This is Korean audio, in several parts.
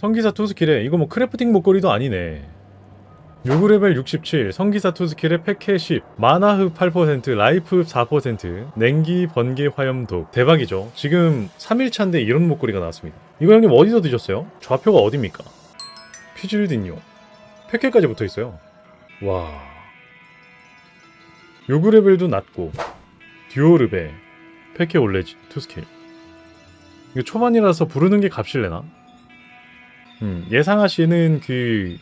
성기사 투스킬에 이거 뭐 크래프팅 목걸이도 아니네. 요구 레벨 67, 성기사 투스킬에 패캐 10, 마나흡 8%, 라이프 4%, 냉기 번개 화염 독 대박이죠. 지금 3일차인데 이런 목걸이가 나왔습니다. 이거 형님 어디서 드셨어요? 좌표가 어딥니까? 피질딘요. 패캐까지 붙어 있어요. 와. 요구 레벨도 낮고 듀오르베 패캐 올레지 투스킬. 이거 초반이라서 부르는 게 값일래나? 음, 예상하시는 그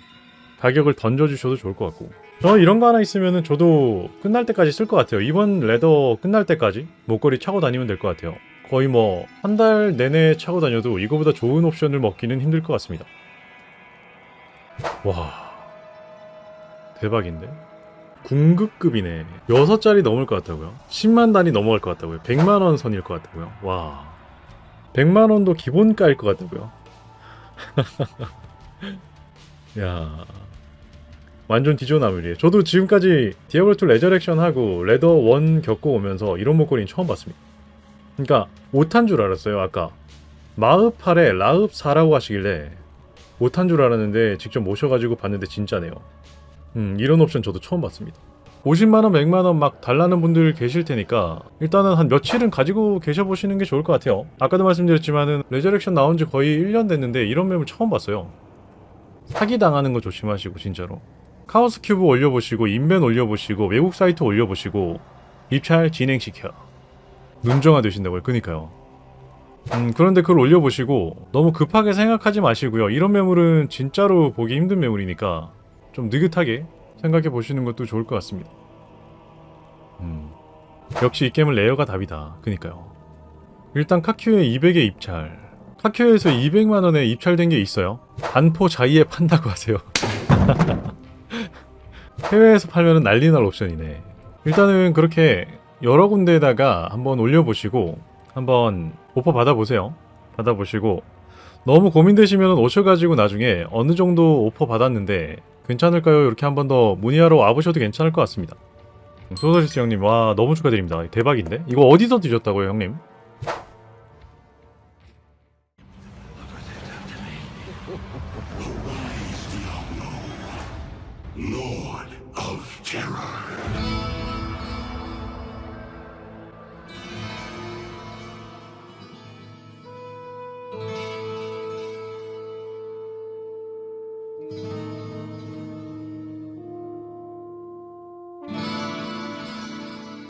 가격을 던져주셔도 좋을 것 같고. 저 이런 거 하나 있으면은 저도 끝날 때까지 쓸 것 같아요. 이번 레더 끝날 때까지 목걸이 차고 다니면 될 것 같아요. 거의 뭐 한 달 내내 차고 다녀도 이거보다 좋은 옵션을 먹기는 힘들 것 같습니다. 와 대박인데? 궁극급이네. 6자리 넘을 것 같다고요? 10만 단위 넘어갈 것 같다고요? 100만원 선일 것 같다고요? 와 100만원도 기본가일 것 같다고요 야 완전 디조나물이에요. 저도 지금까지 디아블로2 레저렉션 하고 레더 1 겪고 오면서 이런 목걸이는 처음 봤습니다. 그러니까 오탄 줄 알았어요. 아까 마흡8에 라흡4라고 하시길래 오탄 줄 알았는데 직접 모셔가지고 봤는데 진짜네요. 음 이런 옵션 저도 처음 봤습니다. 50만원, 100만원 막 달라는 분들 계실 테니까 일단은 한 며칠은 가지고 계셔보시는 게 좋을 것 같아요. 아까도 말씀드렸지만은 레저렉션 나온 지 거의 1년 됐는데 이런 맵을 처음 봤어요. 사기 당하는 거 조심하시고 진짜로. 카오스 큐브 올려보시고 인벤 올려보시고 외국 사이트 올려보시고 입찰 진행시켜. 눈정화 되신다고요? 그니까요. 음 그런데 그걸 올려보시고 너무 급하게 생각하지 마시고요. 이런 매물은 진짜로 보기 힘든 매물이니까 좀 느긋하게 생각해 보시는 것도 좋을 것 같습니다 음 역시 이 게임은 레어가 답이다 그니까요 일단 카큐에 200의 입찰 카큐에서 200만 원에 입찰된 게 있어요. 반포 자이에 판다고 하세요. 해외에서 팔면은 난리 날 옵션이네. 일단은 그렇게 여러 군데에다가 한번 올려보시고 한번 오퍼 받아보세요. 받아보시고 너무 고민되시면 오셔가지고 나중에 어느 정도 오퍼 받았는데 괜찮을까요? 이렇게 한 번 더 문의하러 와보셔도 괜찮을 것 같습니다. 소서시스 형님 와 너무 축하드립니다. 대박인데? 이거 어디서 드셨다고요 형님?